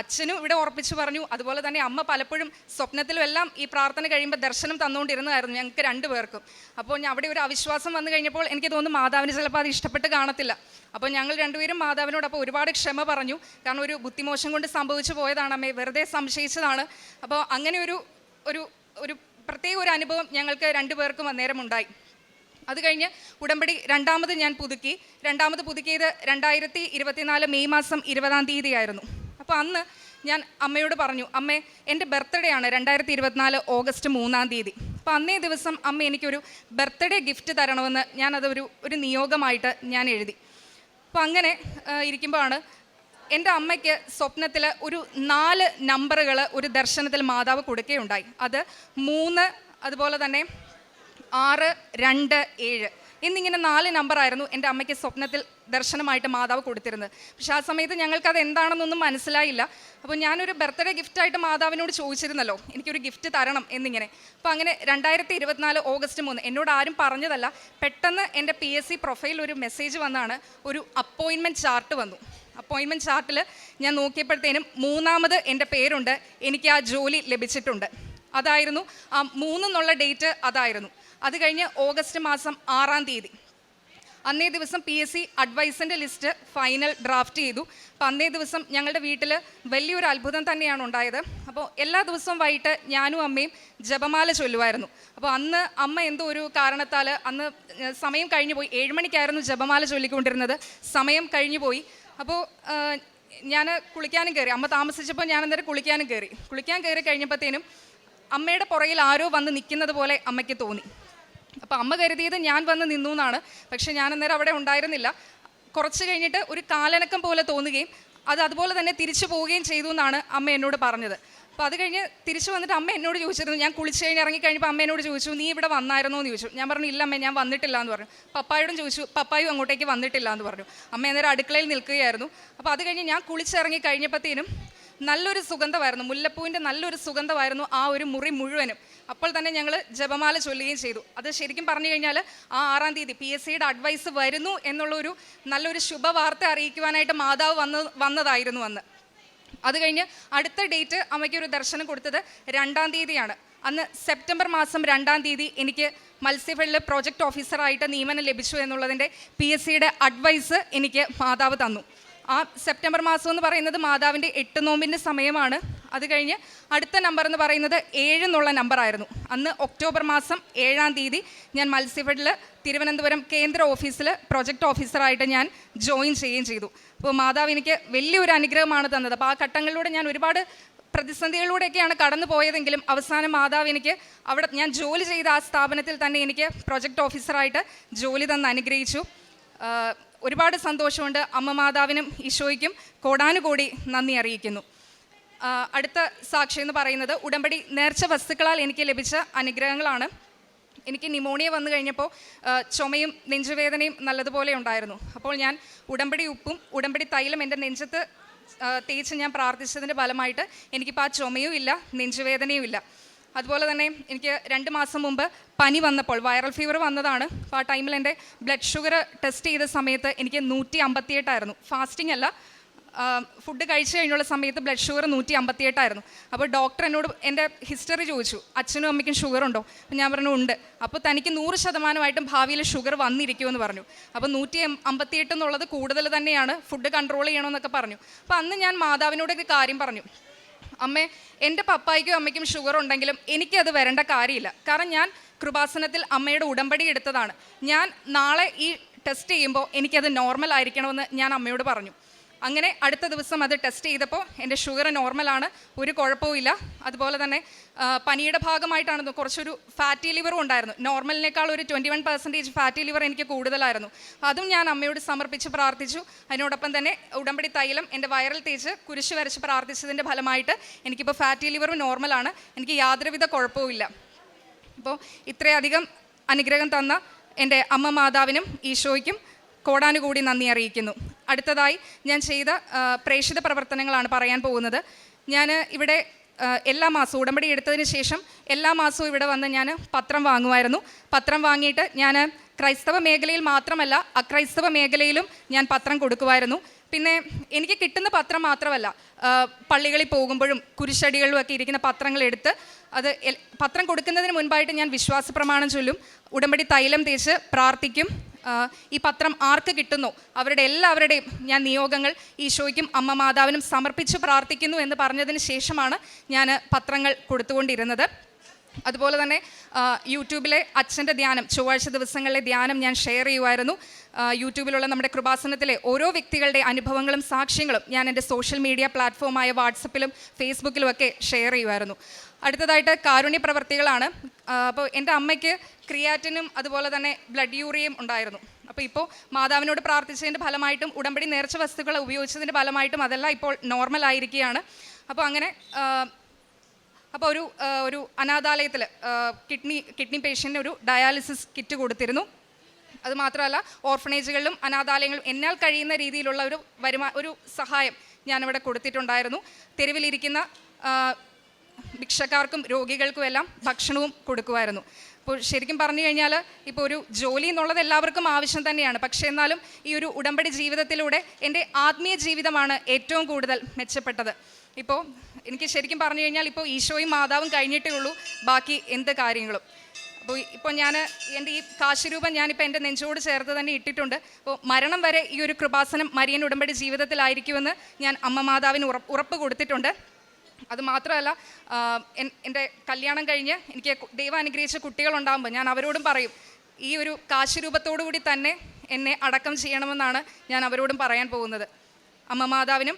അച്ഛനും ഇവിടെ ഉറപ്പിച്ചു പറഞ്ഞു. അതുപോലെ തന്നെ അമ്മ പലപ്പോഴും സ്വപ്നത്തിലും എല്ലാം ഈ പ്രാർത്ഥന കഴിയുമ്പോൾ ദർശനം തന്നുകൊണ്ടിരുന്നതായിരുന്നു ഞങ്ങൾക്ക് രണ്ടുപേർക്കും അപ്പോൾ ഞാൻ അവിടെ ഒരു അവിശ്വാസം വന്നു കഴിഞ്ഞപ്പോൾ എനിക്ക് തോന്നുന്നു മാതാവിന് ചിലപ്പോൾ അത് ഇഷ്ടപ്പെട്ട് കാണത്തില്ല. അപ്പോൾ ഞങ്ങൾ രണ്ടുപേരും മാതാവിനോട് അപ്പോൾ ഒരുപാട് ക്ഷമ പറഞ്ഞു. കാരണം ഒരു ബുദ്ധിമോശം കൊണ്ട് സംഭവിച്ചു പോയതാണ് അമ്മയെ വെറുതെ സംശയിച്ചതാണ്. അപ്പോൾ അങ്ങനെ ഒരു ഒരു ഒരു പ്രത്യേക ഒരു അനുഭവം ഞങ്ങൾക്ക് രണ്ടുപേർക്കും അന്നേരം ഉണ്ടായി അത് കഴിഞ്ഞ് ഉടമ്പടി രണ്ടാമത് ഞാൻ പുതുക്കി. രണ്ടാമത് പുതുക്കിയത് രണ്ടായിരത്തി ഇരുപത്തിനാല് മെയ് മാസം ഇരുപതാം തീയതി ആയിരുന്നു അപ്പോൾ അന്ന് ഞാൻ അമ്മയോട് പറഞ്ഞു അമ്മേ എന്റെ ബർത്ത്ഡേ ആണ് രണ്ടായിരത്തി ഇരുപത്തിനാല് ഓഗസ്റ്റ് മൂന്നാം തീയതി. അപ്പോൾ അന്നേ ദിവസം അമ്മ എനിക്കൊരു ബർത്ത്ഡേ ഗിഫ്റ്റ് തരണമെന്ന് ഞാനതൊരു ഒരു നിയോഗമായിട്ട് ഞാൻ എഴുതി. അപ്പോൾ അങ്ങനെ ഇരിക്കുമ്പോഴാണ് എന്റെ അമ്മയ്ക്ക് സ്വപ്നത്തിൽ ഒരു നാല് നമ്പറുകൾ ഒരു ദർശനത്തിൽ മാതാവ് കൊടുക്കുകയുണ്ടായി. അത് മൂന്ന് അതുപോലെ തന്നെ ആറ് രണ്ട് ഏഴ്. എന്നിങ്ങനെ നാല് നമ്പറായിരുന്നു എന്റെ അമ്മയ്ക്ക് സ്വപ്നത്തിൽ ദർശനമായിട്ട് മാതാവ് കൊടുത്തിരുന്നത്. പക്ഷേ ആ സമയത്ത് ഞങ്ങൾക്കത് എന്താണെന്നൊന്നും മനസ്സിലായില്ല. അപ്പോൾ ഞാനൊരു ബർത്ത്ഡേ ഗിഫ്റ്റായിട്ട് മാതാവിനോട് ചോദിച്ചിരുന്നല്ലോ എനിക്കൊരു ഗിഫ്റ്റ് തരണം എന്നിങ്ങനെ. അപ്പോൾ അങ്ങനെ രണ്ടായിരത്തി ഇരുപത്തിനാല് ഓഗസ്റ്റ് മൂന്ന് എന്നോട് ആരും പറഞ്ഞതല്ല. പെട്ടെന്ന് എന്റെ പി എസ് സി പ്രൊഫൈൽ ഒരു മെസ്സേജ് വന്നാണ്. ഒരു അപ്പോയിൻമെന്റ് ചാർട്ട് വന്നു. അപ്പോയിൻമെന്റ് ചാർട്ടിൽ ഞാൻ നോക്കിയപ്പോഴത്തേനും മൂന്നാമത് എന്റെ പേരുണ്ട്. എനിക്ക് ആ ജോലി ലഭിച്ചിട്ടുണ്ട്. അതായിരുന്നു ആ മൂന്നെന്നുള്ള ഡേറ്റ് അതായിരുന്നു. അത് കഴിഞ്ഞ് ഓഗസ്റ്റ് മാസം ആറാം തീയതി. അന്നേ ദിവസം പി എസ് സി അഡ്വൈസിന്റെ ലിസ്റ്റ് ഫൈനൽ ഡ്രാഫ്റ്റ് ചെയ്തു. അപ്പോൾ അന്നേ ദിവസം ഞങ്ങളുടെ വീട്ടിൽ വലിയൊരു അത്ഭുതം തന്നെയാണ് ഉണ്ടായത്. അപ്പോൾ എല്ലാ ദിവസവും വൈകിട്ട് ഞാനും അമ്മയും ജപമാല ചൊല്ലുമായിരുന്നു. അപ്പോൾ അന്ന് അമ്മ എന്തോ ഒരു കാരണത്താൽ അന്ന് സമയം കഴിഞ്ഞു പോയി. ഏഴുമണിക്കായിരുന്നു ജപമാല ചൊല്ലിക്കൊണ്ടിരുന്നത്. സമയം കഴിഞ്ഞു പോയി. അപ്പോൾ ഞാൻ കുളിക്കാനും കയറി. അമ്മ താമസിച്ചപ്പോൾ ഞാൻ അന്നേരം കുളിക്കാനും കയറി. കുളിക്കാൻ കയറി കഴിഞ്ഞപ്പോഴത്തേനും അമ്മയുടെ പുറകിൽ ആരോ വന്ന് നിൽക്കുന്നത് പോലെ അമ്മയ്ക്ക് തോന്നി. അപ്പോൾ അമ്മ കരുതിയത് ഞാൻ വന്ന് നിന്നു എന്നാണ്. പക്ഷേ ഞാൻ അന്നേരം അവിടെ ഉണ്ടായിരുന്നില്ല. കുറച്ച് കഴിഞ്ഞിട്ട് ഒരു കാലനക്കം പോലെ തോന്നുകയും അത് അതുപോലെ തന്നെ തിരിച്ചു പോവുകയും ചെയ്തു എന്നാണ് അമ്മ എന്നോട് പറഞ്ഞത്. അപ്പോൾ അത് കഴിഞ്ഞ് തിരിച്ചു വന്നിട്ട് അമ്മ എന്നോട് ചോദിച്ചിരുന്നു ഞാൻ കുളിച്ച് കഴിഞ്ഞ് ഇറങ്ങി കഴിഞ്ഞപ്പോൾ അമ്മ എന്നോട് ചോദിച്ചു നീ ഇവിടെ വന്നായിരുന്നോ? എന്ന് ചോദിച്ചു. ഞാൻ പറഞ്ഞു ഇല്ല അമ്മ ഞാൻ വന്നിട്ടില്ല എന്ന് പറഞ്ഞു. പപ്പായോടും ചോദിച്ചു പപ്പായും അങ്ങോട്ടേക്ക് വന്നിട്ടില്ല എന്ന് പറഞ്ഞു. അമ്മ അന്നേരം അടുക്കളയിൽ നിൽക്കുകയായിരുന്നു. അപ്പോൾ അത് കഴിഞ്ഞ് ഞാൻ കുളിച്ചിറങ്ങി കഴിഞ്ഞപ്പോഴത്തേനും നല്ലൊരു സുഗന്ധമായിരുന്നു. മുല്ലപ്പൂവിന്റെ നല്ലൊരു സുഗന്ധമായിരുന്നു ആ ഒരു മുറി മുഴുവനും. അപ്പോൾ തന്നെ ഞങ്ങൾ ജപമാല ചൊല്ലുകയും ചെയ്തു. അത് ശരിക്കും പറഞ്ഞു കഴിഞ്ഞാൽ ആ ആറാം തീയതി പി എസ് സിയുടെ അഡ്വൈസ് വരുന്നു എന്നുള്ളൊരു നല്ലൊരു ശുഭവാർത്ത അറിയിക്കുവാനായിട്ട് മാതാവ് വന്ന് വന്നതായിരുന്നു അന്ന്. അത് കഴിഞ്ഞ് അടുത്ത ഡേറ്റ് അമ്മയ്ക്ക് ഒരു ദർശനം കൊടുത്തത് രണ്ടാം തീയതിയാണ്. അന്ന് സെപ്റ്റംബർ മാസം രണ്ടാം തീയതി എനിക്ക് മത്സ്യഫെഡിൽ പ്രോജക്റ്റ് ഓഫീസറായിട്ട് നിയമനം ലഭിച്ചു എന്നുള്ളതിന്റെ പി എസ് സിയുടെ അഡ്വൈസ് എനിക്ക് മാതാവ് തന്നു. ആ സെപ്റ്റംബർ മാസം എന്ന് പറയുന്നത് മാതാവിന്റെ എട്ട് നോമ്പിന്റെ സമയമാണ്. അത് കഴിഞ്ഞ് അടുത്ത നമ്പർ എന്ന് പറയുന്നത് ഏഴ് എന്നുള്ള നമ്പറായിരുന്നു അന്ന് ഒക്ടോബർ മാസം ഏഴാം തീയതി ഞാൻ മത്സ്യഫെഡിൽ തിരുവനന്തപുരം കേന്ദ്ര ഓഫീസിൽ പ്രൊജക്ട് ഓഫീസറായിട്ട് ഞാൻ ജോയിൻ ചെയ്യുകയും ചെയ്തു. അപ്പോൾ മാതാവ് എനിക്ക് വലിയൊരു അനുഗ്രഹമാണ് തന്നത്. അപ്പോൾ ആ ഘട്ടങ്ങളിലൂടെ ഞാൻ ഒരുപാട് പ്രതിസന്ധികളിലൂടെയൊക്കെയാണ് കടന്നു പോയതെങ്കിലും അവസാനം മാതാവ് എനിക്ക് അവിടെ ഞാൻ ജോലി ചെയ്ത ആ സ്ഥാപനത്തിൽ തന്നെ എനിക്ക് പ്രൊജക്ട് ഓഫീസറായിട്ട് ജോലി തന്ന് അനുഗ്രഹിച്ചു. ഒരുപാട് സന്തോഷമുണ്ട്. അമ്മ മാതാവിനും ഈശോയ്ക്കും കോടാനുകോടി നന്ദി അറിയിക്കുന്നു. അടുത്ത സാക്ഷി എന്ന് പറയുന്നത് ഉടമ്പടി നേർച്ച വസ്തുക്കളാൽ എനിക്ക് ലഭിച്ച അനുഗ്രഹങ്ങളാണ്. എനിക്ക് നിമോണിയ വന്നു കഴിഞ്ഞപ്പോൾ ചുമയും നെഞ്ചുവേദനയും നല്ലതുപോലെ ഉണ്ടായിരുന്നു. അപ്പോൾ ഞാൻ ഉടമ്പടി ഉപ്പും ഉടമ്പടി തൈലം എന്റെ നെഞ്ചത്ത് തേച്ച് ഞാൻ പ്രാർത്ഥിച്ചതിന്റെ ഫലമായിട്ട് എനിക്കിപ്പോൾ ആ ചുമയും ഇല്ല നെഞ്ചുവേദനയും ഇല്ല. അതുപോലെ തന്നെ എനിക്ക് രണ്ട് മാസം മുമ്പ് പനി വന്നപ്പോൾ വൈറൽ ഫീവർ വന്നതാണ്. അപ്പോൾ ആ ടൈമിൽ എന്റെ ബ്ലഡ് ഷുഗർ ടെസ്റ്റ് ചെയ്ത സമയത്ത് എനിക്ക് നൂറ്റി അമ്പത്തിയെട്ടായിരുന്നു ഫാസ്റ്റിംഗ് അല്ല ഫുഡ് കഴിച്ചു കഴിഞ്ഞുള്ള സമയത്ത് ബ്ലഡ് ഷുഗർ നൂറ്റി അമ്പത്തിയെട്ടായിരുന്നു അപ്പോൾ ഡോക്ടർ എന്നോട് എന്റെ ഹിസ്റ്ററി ചോദിച്ചു അച്ഛനും അമ്മയ്ക്കും ഷുഗർ ഉണ്ടോ? അപ്പോൾ ഞാൻ പറഞ്ഞു ഉണ്ട്. അപ്പോൾ തനിക്ക് നൂറ് ശതമാനമായിട്ടും ഭാവിയിൽ ഷുഗർ വന്നിരിക്കുമെന്ന് പറഞ്ഞു. അപ്പോൾ നൂറ്റി അമ്പത്തിയെട്ട് എന്നുള്ളത് കൂടുതൽ തന്നെയാണ് ഫുഡ് കൺട്രോൾ ചെയ്യണമെന്നൊക്കെ പറഞ്ഞു. അപ്പോൾ അന്ന് ഞാൻ മാതാവിനോടൊക്കെ കാര്യം പറഞ്ഞു. അമ്മേ എന്റെ പപ്പായ്ക്കും അമ്മയ്ക്കും ഷുഗർ ഉണ്ടെങ്കിലും എനിക്കത് വരേണ്ട കാര്യമില്ല. കാരണം ഞാൻ കൃപാസനത്തിൽ അമ്മയുടെ ഉടമ്പടി എടുത്തതാണ്. ഞാൻ നാളെ ഈ ടെസ്റ്റ് ചെയ്യുമ്പോൾ എനിക്കത് നോർമൽ ആയിരിക്കണമെന്ന് ഞാൻ അമ്മയോട് പറഞ്ഞു. അങ്ങനെ അടുത്ത ദിവസം അത് ടെസ്റ്റ് ചെയ്തപ്പോൾ എന്റെ ഷുഗർ നോർമലാണ് ഒരു കുഴപ്പവുമില്ല അതുപോലെ തന്നെ പനിയുടെ ഭാഗമായിട്ടാണ് കുറച്ചൊരു ഫാറ്റി ലിവറും ഉണ്ടായിരുന്നു. നോർമലിനേക്കാൾ ഒരു twenty one percentage fatty liver എനിക്ക് കൂടുതലായിരുന്നു. അതും ഞാൻ അമ്മയോട് സമർപ്പിച്ച് പ്രാർത്ഥിച്ചു. അതിനോടൊപ്പം തന്നെ ഉടമ്പടി തൈലം എന്റെ വയറിൽ തേച്ച് കുരിശ് വരച്ച് പ്രാർത്ഥിച്ചതിന്റെ ഫലമായിട്ട് എനിക്കിപ്പോൾ ഫാറ്റി ലിവറും നോർമലാണ് എനിക്ക് യാതൊരുവിധ കുഴപ്പവുമില്ല അപ്പോൾ ഇത്രയധികം അനുഗ്രഹം തന്ന എന്റെ അമ്മ മാതാവിനും ഈശോയ്ക്കും കോടാനുകൂടി നന്ദി അറിയിക്കുന്നു. അടുത്തതായി ഞാൻ ചെയ്ത പ്രേക്ഷിത പ്രവർത്തനങ്ങളാണ് പറയാൻ പോകുന്നത്. ഞാൻ ഇവിടെ എല്ലാ മാസവും ഉടമ്പടി എടുത്തതിന് ശേഷം എല്ലാ മാസവും ഇവിടെ വന്ന് ഞാൻ പത്രം വാങ്ങുമായിരുന്നു. പത്രം വാങ്ങിയിട്ട് ഞാൻ ക്രൈസ്തവ മേഖലയിൽ മാത്രമല്ല അക്രൈസ്തവ മേഖലയിലും ഞാൻ പത്രം കൊടുക്കുമായിരുന്നു. പിന്നെ എനിക്ക് കിട്ടുന്ന പത്രം മാത്രമല്ല പള്ളികളിൽ പോകുമ്പോഴും കുരിശടികളിലും ഒക്കെ ഇരിക്കുന്ന പത്രങ്ങൾ എടുത്ത് അത് പത്രം കൊടുക്കുന്നതിന് മുൻപായിട്ട് ഞാൻ വിശ്വാസ പ്രമാണം ചൊല്ലും. ഉടമ്പടി തൈലം തേച്ച് പ്രാർത്ഥിക്കും. ഈ പത്രം ആർക്ക് കിട്ടുന്നു? അവരുടെ എല്ലാവരുടെയും ഞാൻ നിയോഗങ്ങൾ ഈശോയ്ക്കും അമ്മ മാതാവിനും സമർപ്പിച്ച് പ്രാർത്ഥിക്കുന്നു എന്ന് പറഞ്ഞതിന് ശേഷമാണ് ഞാൻ പത്രങ്ങൾ കൊടുത്തുകൊണ്ടിരുന്നത്. അതുപോലെ തന്നെ യൂട്യൂബിലെ അച്ഛന്റെ ധ്യാനം ചൊവ്വാഴ്ച ദിവസങ്ങളിലെ ധ്യാനം ഞാൻ ഷെയർ ചെയ്യുമായിരുന്നു യൂട്യൂബിലുള്ള നമ്മുടെ കൃപാസനത്തിലെ ഓരോ വ്യക്തികളുടെ അനുഭവങ്ങളും സാക്ഷ്യങ്ങളും ഞാൻ എന്റെ സോഷ്യൽ മീഡിയ പ്ലാറ്റ്ഫോമായ വാട്സപ്പിലും ഫേസ്ബുക്കിലും ഒക്കെ ഷെയർ ചെയ്യുമായിരുന്നു അടുത്തതായിട്ട് കാരുണ്യ പ്രവർത്തികളാണ്. അപ്പോൾ എന്റെ അമ്മയ്ക്ക് ക്രിയാറ്റിനും അതുപോലെ തന്നെ ബ്ലഡ് യൂറിയയും ഉണ്ടായിരുന്നു. അപ്പോൾ ഇപ്പോൾ മാതാവിനോട് പ്രാർത്ഥിച്ചതിന്റെ ഫലമായിട്ടും ഉടമ്പടി നേർച്ച വസ്തുക്കൾ ഉപയോഗിച്ചതിന്റെ ഫലമായിട്ടും അതെല്ലാം ഇപ്പോൾ നോർമൽ ആയിരിക്കുകയാണ്. അപ്പോൾ അങ്ങനെ അപ്പോൾ ഒരു ഒരു അനാഥാലയത്തിൽ കിഡ്നി കിഡ്നി പേഷ്യന്റിന് ഒരു ഡയാലിസിസ് കിറ്റ് കൊടുത്തിരുന്നു. അതുമാത്രമല്ല ഓർഫനേജുകളിലും അനാഥാലയങ്ങളിലും എന്നാൽ കഴിയുന്ന രീതിയിലുള്ള ഒരു വരുമാ ഒരു സഹായം ഞാനിവിടെ കൊടുത്തിട്ടുണ്ടായിരുന്നു. തെരുവിലിരിക്കുന്ന ഭിക്ഷക്കാർക്കും രോഗികൾക്കും എല്ലാം ഭക്ഷണവും കൊടുക്കുമായിരുന്നു. ഇപ്പോൾ ശരിക്കും പറഞ്ഞു കഴിഞ്ഞാൽ ഇപ്പോൾ ഒരു ജോലി എന്നുള്ളത് എല്ലാവർക്കും ആവശ്യം തന്നെയാണ്. പക്ഷേ എന്നാലും ഈ ഒരു ഉടമ്പടി ജീവിതത്തിലൂടെ എന്റെ ആത്മീയ ജീവിതമാണ് ഏറ്റവും കൂടുതൽ മെച്ചപ്പെട്ടത്. ഇപ്പോൾ എനിക്ക് ശരിക്കും പറഞ്ഞു കഴിഞ്ഞാൽ ഇപ്പോൾ ഈശോയും മാതാവും കഴിഞ്ഞിട്ടേ ഉള്ളൂ ബാക്കി എന്ത് കാര്യങ്ങളും. അപ്പോൾ ഇപ്പോൾ ഞാൻ എന്റെ ഈ കാശുരൂപം ഞാനിപ്പോൾ എന്റെ നെഞ്ചോട് ചേർത്ത് തന്നെ ഇട്ടിട്ടുണ്ട്. അപ്പോൾ മരണം വരെ ഈ ഒരു കൃപാസനം മരിയൻ ഉടമ്പടി ജീവിതത്തിലായിരിക്കുമെന്ന് ഞാൻ അമ്മ മാതാവിന് ഉറപ്പ് ഉറപ്പ് കൊടുത്തിട്ടുണ്ട്. അത് മാത്രമല്ല എന്റെ കല്യാണം കഴിഞ്ഞ് എനിക്ക് ദൈവം അനുഗ്രഹിച്ച കുട്ടികളുണ്ടാകുമ്പോൾ ഞാൻ അവരോടും പറയും ഈ ഒരു കാശുരൂപത്തോടു കൂടി തന്നെ എന്നെ അടക്കം ചെയ്യണമെന്നാണ് ഞാൻ അവരോടും പറയാൻ പോകുന്നത്. അമ്മ മാതാവിനും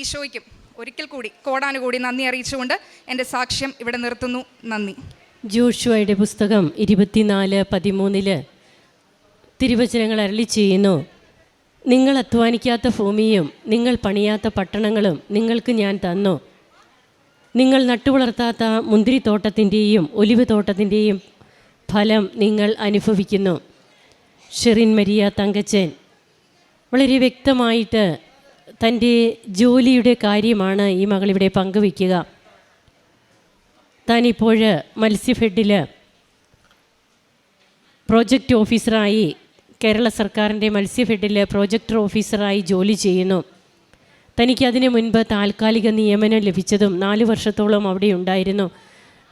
ഈശോയ്ക്കും. ഒരിക്കൽ കൂടി കോടാനുകൂടി നന്ദി അറിയിച്ചുകൊണ്ട് എന്റെ സാക്ഷ്യം ഇവിടെ നിർത്തുന്നു. നന്ദി. ജോഷുവയുടെ പുസ്തകം ഇരുപത്തിനാല് പതിമൂന്നിൽ തിരുവചനങ്ങൾ അരളി ചെയ്യുന്നു. നിങ്ങൾ അധ്വാനിക്കാത്ത ഭൂമിയും നിങ്ങൾ പണിയാത്ത പട്ടണങ്ങളും നിങ്ങൾക്ക് ഞാൻ തന്നു. നിങ്ങൾ നട്ടുവളർത്താത്ത മുന്തിരിത്തോട്ടത്തിന്റെയും ഒലിവ് തോട്ടത്തിന്റെയും ഫലം നിങ്ങൾ അനുഭവിക്കുന്നു. ഷെറിൻ മരിയ തങ്കച്ചൻ വളരെ വ്യക്തമായിട്ട് തന്റെ ജോലിയുടെ കാര്യമാണ് ഈ മകളിവിടെ പങ്കുവയ്ക്കുക. താനിപ്പോൾ മത്സ്യഫെഡിൽ പ്രോജക്റ്റ് ഓഫീസറായി കേരള സർക്കാരിന്റെ മത്സ്യഫെഡിൽ പ്രോജക്റ്റ് ഓഫീസറായി ജോലി ചെയ്യുന്നു. തനിക്ക് അതിനു മുൻപ് താൽക്കാലിക നിയമനം ലഭിച്ചതും നാല് വർഷത്തോളം അവിടെ ഉണ്ടായിരുന്നു.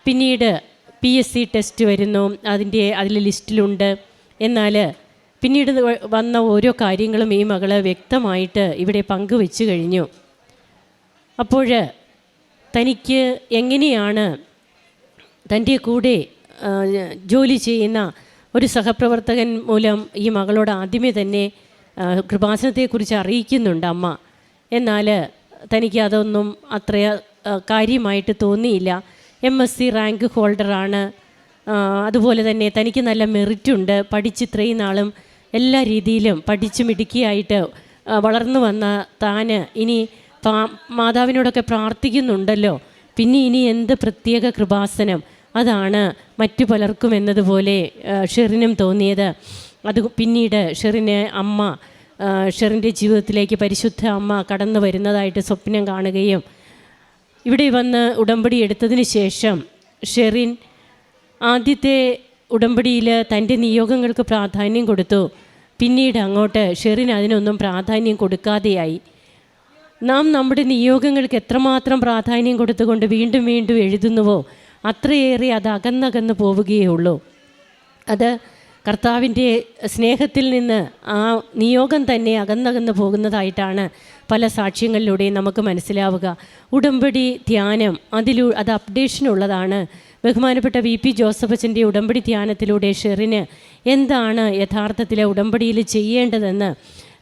പിന്നീട് പി എസ് സി ടെസ്റ്റ് വരുന്നു. അതിന്റെ അതിൽ ലിസ്റ്റിലുണ്ട്. എന്നാൽ പിന്നീട് വന്ന ഓരോ കാര്യങ്ങളും ഈ മകൾ വ്യക്തമായിട്ട് ഇവിടെ പങ്കുവെച്ചു കഴിഞ്ഞു. അപ്പോൾ തനിക്ക് എങ്ങനെയാണ് തന്റെ കൂടെ ജോലി ചെയ്യുന്ന ഒരു സഹപ്രവർത്തകൻ മൂലം ഈ മകളോട് ആദ്യമേ തന്നെ കൃപാസനത്തെക്കുറിച്ച് അറിയിക്കുന്നുണ്ട് അമ്മ. എന്നാൽ തനിക്ക് അതൊന്നും അത്ര കാര്യമായിട്ട് തോന്നിയില്ല. എം എസ് സി റാങ്ക് ഹോൾഡറാണ്. അതുപോലെ തന്നെ തനിക്ക് നല്ല മെറിറ്റുണ്ട്. പഠിച്ച് ഇത്രയും നാളും എല്ലാ രീതിയിലും പഠിച്ചു മിടുക്കിയായിട്ട് വളർന്നു വന്ന താന് ഇനി മാതാവിനോടൊക്കെ പ്രാർത്ഥിക്കുന്നുണ്ടല്ലോ. പിന്നെ ഇനി എന്ത് പ്രത്യേക കൃപാസനം? അതാണ് മറ്റു പലർക്കും എന്നതുപോലെ ഷെറിനും തോന്നിയത്. അത് പിന്നീട് ഷെറിന് അമ്മ ഷെറിന്റെ ജീവിതത്തിലേക്ക് പരിശുദ്ധ അമ്മ കടന്നു വരുന്നതായിട്ട് സ്വപ്നം കാണുകയും ഇവിടെ വന്ന് ഉടമ്പടി എടുത്തതിന് ശേഷം ഷെറിൻ ആദ്യത്തെ ഉടമ്പടിയിൽ തന്റെ നിയോഗങ്ങൾക്ക് പ്രാധാന്യം കൊടുത്തു. പിന്നീട് അങ്ങോട്ട് ഷെറിൻ അതിനൊന്നും പ്രാധാന്യം കൊടുക്കാതെയായി. നാം നമ്മുടെ നിയോഗങ്ങൾക്ക് എത്രമാത്രം പ്രാധാന്യം കൊടുത്തുകൊണ്ട് വീണ്ടും വീണ്ടും എഴുതുന്നുവോ അത്രയേറെ അത് അകന്നകന്ന് പോവുകയേ ഉള്ളൂ അത് കർത്താവിന്റെ സ്നേഹത്തിൽ നിന്ന് ആ നിയോഗം തന്നെ അകന്നകന്ന് പോകുന്നതായിട്ടാണ് പല സാക്ഷ്യങ്ങളിലൂടെയും നമുക്ക് മനസ്സിലാവുക. ഉടമ്പടി ധ്യാനം അതിലൂ അത് അപ്ഡേഷനുള്ളതാണ്. ബഹുമാനപ്പെട്ട വി പി ജോസഫച്ചന്റെ ഉടമ്പടി ധ്യാനത്തിലൂടെ ഷെറിന് എന്താണ് യഥാർത്ഥത്തിലെ ഉടമ്പടിയിൽ ചെയ്യേണ്ടതെന്ന്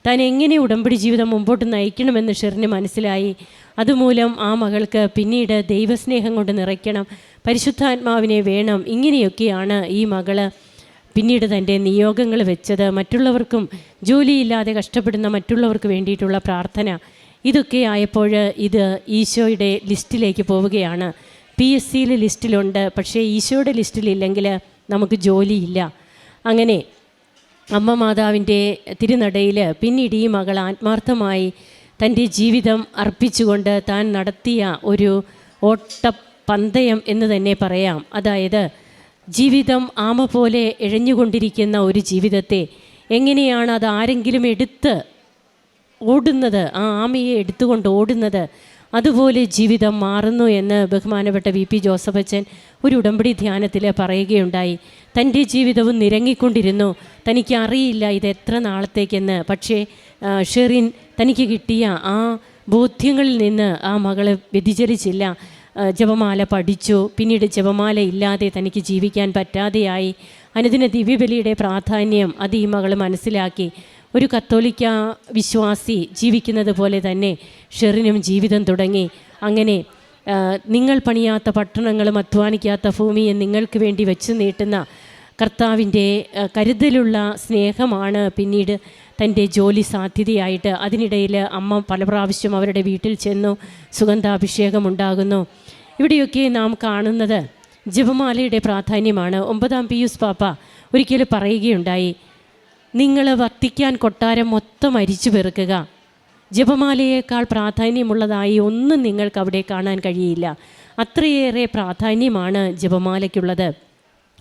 താൻ എങ്ങനെ ഉടമ്പടി ജീവിതം മുമ്പോട്ട് നയിക്കണമെന്ന് ഷെറിന് മനസ്സിലായി. അതുമൂലം ആ മകൾക്ക് പിന്നീട് ദൈവസ്നേഹം കൊണ്ട് നിറയ്ക്കണം പരിശുദ്ധാത്മാവിനെ വേണം. ഇങ്ങനെയൊക്കെയാണ് ഈ മകൾ പിന്നീട് തന്റെ നിയോഗങ്ങൾ വെച്ചത്. മറ്റുള്ളവർക്കും ജോലിയില്ലാതെ കഷ്ടപ്പെടുന്ന മറ്റുള്ളവർക്ക് വേണ്ടിയിട്ടുള്ള പ്രാർത്ഥന. ഇതൊക്കെ ആയപ്പോൾ ഇത് ഈശോയുടെ ലിസ്റ്റിലേക്ക് പോവുകയാണ്. പി എസ് സിയിൽ ലിസ്റ്റിലുണ്ട്. പക്ഷേ ഈശോയുടെ ലിസ്റ്റിലില്ലെങ്കിൽ നമുക്ക് ജോലിയില്ല. അങ്ങനെ അമ്മ മാതാവിന്റെ തിരുനടയിൽ പിന്നീട് ഈ മകൾ ആത്മാർത്ഥമായി തന്റെ ജീവിതം അർപ്പിച്ചുകൊണ്ട് താൻ നടത്തിയ ഒരു ഓട്ടപ്പന്തയം എന്ന് തന്നെ പറയാം. അതായത് ജീവിതം ആമ പോലെ ഇഴഞ്ഞുകൊണ്ടിരിക്കുന്ന ഒരു ജീവിതത്തെ എങ്ങനെയാണ് അത് ആരെങ്കിലും എടുത്ത് ഓടുന്നത്? ആ ആമയെ എടുത്തുകൊണ്ട് ഓടുന്നത്? അതുപോലെ ജീവിതം മാറുന്നു എന്ന് ബഹുമാനപ്പെട്ട വി പി ജോസഫ് അച്ഛൻ ഒരു ഉടമ്പടി ധ്യാനത്തിൽ പറയുകയുണ്ടായി. തന്റെ ജീവിതവും നിരങ്ങിക്കൊണ്ടിരുന്നു. തനിക്ക് അറിയില്ല ഇത് എത്ര നാളത്തേക്കെന്ന്. പക്ഷേ ഷെറിൻ തനിക്ക് കിട്ടിയ ആ ബോധ്യങ്ങളിൽ നിന്ന് ആ മകളെ വ്യതിചലിച്ചില്ല. ജപമാല പഠിച്ചു. പിന്നീട് ജപമാല ഇല്ലാതെ തനിക്ക് ജീവിക്കാൻ പറ്റാതെയായി. അനുദിന ദിവ്യബലിയുടെ പ്രാധാന്യം അത് ഈ മകൾ മനസ്സിലാക്കി. ഒരു കത്തോലിക്ക വിശ്വാസി ജീവിക്കുന്നത് പോലെ തന്നെ ഷെറിനും ജീവിതം തുടങ്ങി. അങ്ങനെ നിങ്ങൾ പണിയാത്ത പട്ടണങ്ങളും അധ്വാനിക്കാത്ത ഭൂമിയെ നിങ്ങൾക്ക് വേണ്ടി വെച്ച് നീട്ടുന്ന കർത്താവിന്റെ കരുതലുള്ള സ്നേഹമാണ് പിന്നീട് തന്റെ ജോലി സാധ്യതയായിട്ട്. അതിനിടയിൽ അമ്മ പല പ്രാവശ്യം അവരുടെ വീട്ടിൽ ചെന്നു സുഗന്ധാഭിഷേകം ഉണ്ടാകുന്നു. ഇവിടെയൊക്കെ നാം കാണുന്നത് ജപമാലയുടെ പ്രാധാന്യമാണ്. ഒമ്പതാം പിയൂസ് പാപ്പ ഒരിക്കൽ പറയുകയുണ്ടായി നിങ്ങൾ വർത്തിക്കാൻ കൊട്ടാരം മൊത്തം അരിച്ചു പെറുക്കുക. ജപമാലയേക്കാൾ പ്രാധാന്യമുള്ളതായി ഒന്നും നിങ്ങൾക്ക് അവിടെ കാണാൻ കഴിയില്ല. അത്രയേറെ പ്രാധാന്യമാണ് ജപമാലയ്ക്കുള്ളത്.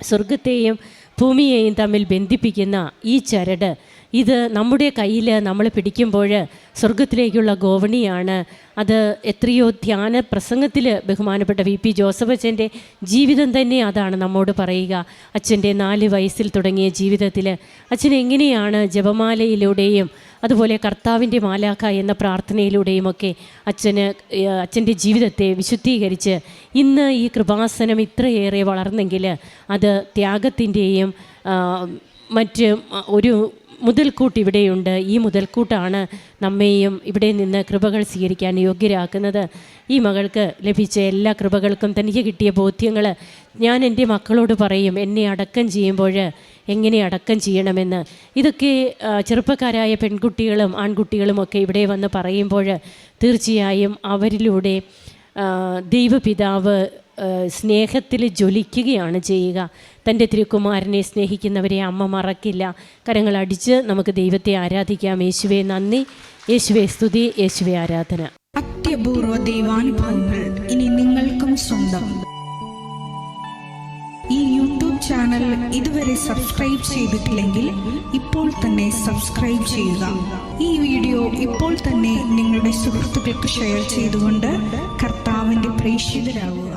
സ്വർഗത്തെയും ഭൂമിയെയും തമ്മിൽ ബന്ധിപ്പിക്കുന്ന ഈ ചരട് ഇത് നമ്മുടെ കയ്യിൽ നമ്മൾ പിടിക്കുമ്പോൾ സ്വർഗത്തിലേക്കുള്ള ഗോവണിയാണ്. അത് എത്രയോ ധ്യാന പ്രസംഗത്തിൽ ബഹുമാനപ്പെട്ട വി പി ജോസഫ് അച്ഛന്റെ ജീവിതം തന്നെ അതാണ് നമ്മോട് പറയുക. അച്ഛന്റെ നാല് വയസ്സിൽ തുടങ്ങിയ ജീവിതത്തിൽ അച്ഛൻ എങ്ങനെയാണ് ജപമാലയിലൂടെയും അതുപോലെ കർത്താവിന്റെ മാലാക്ക എന്ന പ്രാർത്ഥനയിലൂടെയുമൊക്കെ അച്ഛന് അച്ഛന്റെ ജീവിതത്തെ വിശുദ്ധീകരിച്ച് ഇന്ന് ഈ കൃപാസനം ഇത്രയേറെ വളർന്നെങ്കിൽ അത് ത്യാഗത്തിന്റെയും മറ്റ് ഒരു മുതൽക്കൂട്ട് ഇവിടെയുണ്ട്. ഈ മുതൽക്കൂട്ടാണ് നമ്മെയും ഇവിടെ നിന്ന് കൃപകൾ സ്വീകരിക്കാൻ യോഗ്യരാക്കുന്നത്. ഈ മകൾക്ക് ലഭിച്ച എല്ലാ കൃപകൾക്കും തനിക്ക് കിട്ടിയ ബോധ്യങ്ങൾ ഞാൻ എന്റെ മക്കളോട് പറയും എന്നെ അടക്കം ചെയ്യുമ്പോൾ എങ്ങനെ അടക്കം ചെയ്യണമെന്ന്? ഇതൊക്കെ ചെറുപ്പക്കാരായ പെൺകുട്ടികളും ആൺകുട്ടികളും ഒക്കെ ഇവിടെ വന്ന് പറയുമ്പോൾ തീർച്ചയായും അവരിലൂടെ ദൈവപിതാവ് സ്നേഹത്തിൽ ജ്വലിക്കുകയാണ് ചെയ്യുക. തന്റെ തിരുക്കുമാരനെ സ്നേഹിക്കുന്നവരെ അമ്മ മറക്കില്ല. കരങ്ങൾ അടിച്ച് നമുക്ക് ദൈവത്തെ ആരാധിക്കാം. യേശുവെ നന്ദി. യേശുവെ സ്തുതി. യേശുവെ ആരാധന. അത്യപൂർവ ദൈവാനുഭവങ്ങൾ ഇനി നിങ്ങൾക്കും സ്വന്തം. ഈ യൂട്യൂബ് ചാനൽ ഇതുവരെ സബ്സ്ക്രൈബ് ചെയ്തിട്ടില്ലെങ്കിൽ ഇപ്പോൾ തന്നെ സബ്സ്ക്രൈബ് ചെയ്യുക. ഈ വീഡിയോ ഇപ്പോൾ തന്നെ നിങ്ങളുടെ സുഹൃത്തുക്കൾക്ക് ഷെയർ ചെയ്തുകൊണ്ട് കർത്താവിന്റെ പ്രേക്ഷിതരാകുക